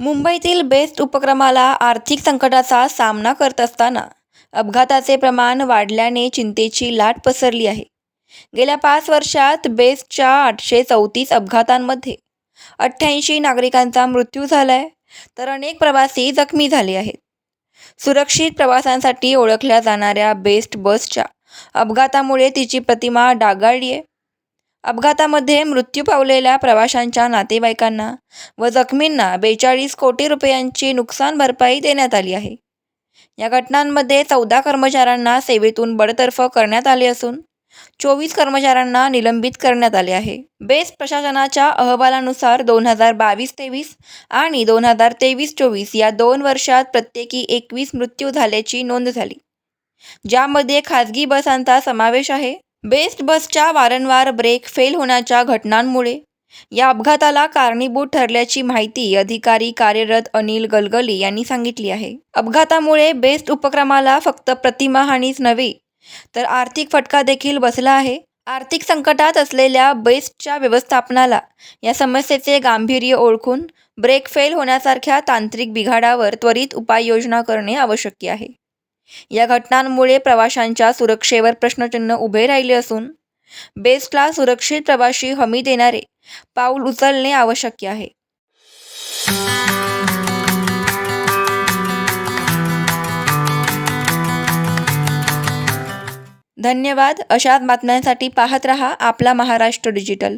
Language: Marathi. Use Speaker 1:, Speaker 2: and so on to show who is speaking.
Speaker 1: मुंबईतील बेस्ट उपक्रमाला आर्थिक संकटाचा सामना करत असताना अपघाताचे प्रमाण वाढल्याने चिंतेची लाट पसरली आहे. गेल्या पाच वर्षात बेस्टच्या आठशे चौतीस अपघातांमध्ये अठ्ठ्याऐंशी नागरिकांचा मृत्यू झाला आहे तर अनेक प्रवासी जखमी झाले आहेत. सुरक्षित प्रवासांसाठी ओळखल्या जाणाऱ्या बेस्ट बसच्या अपघातामुळे तिची प्रतिमा डागाळली आहे. अपघातामध्ये मृत्यू पावलेल्या प्रवाशांच्या नातेवाईकांना व जखमींना बेचाळीस कोटी रुपयांची नुकसान भरपाई देण्यात आली आहे. या घटनांमध्ये चौदा कर्मचाऱ्यांना सेवेतून बडतर्फ करण्यात आले असून चोवीस कर्मचाऱ्यांना निलंबित करण्यात आले आहे. बेस्ट प्रशासनाच्या अहवालानुसार दोन हजार बावीस तेवीस आणि दोन हजार तेवीस चोवीस या दोन वर्षात प्रत्येकी एकवीस मृत्यू झाल्याची नोंद झाली. ज्यामध्ये खाजगी बसांचा समावेश आहे. बेस्ट बसच्या वारंवार ब्रेक फेल होण्याच्या घटनांमुळे. या अपघाताला कारणीभूत ठरल्याची माहिती अधिकारी कार्यरत अनिल गलगली यांनी सांगितली आहे. अपघातामुळे बेस्ट उपक्रमाला फक्त प्रतिमाहानीच नव्हे तर आर्थिक फटका देखील बसला आहे. आर्थिक संकटात असलेल्या बेस्टच्या व्यवस्थापनाला या समस्येचे गांभीर्य ओळखून ब्रेक फेल होण्यासारख्या तांत्रिक बिघाडावर त्वरित उपाययोजना करणे आवश्यक आहे. या घटनांमुळे प्रवाशांच्या सुरक्षेवर प्रश्नचिन्ह उभे राहिले असून बेस्टला सुरक्षित प्रवाशी हमी देणारे पाऊल उचलणे आवश्यक आहे. धन्यवाद. अशाच बातम्यांसाठी पाहत रहा आपला महाराष्ट्र डिजिटल.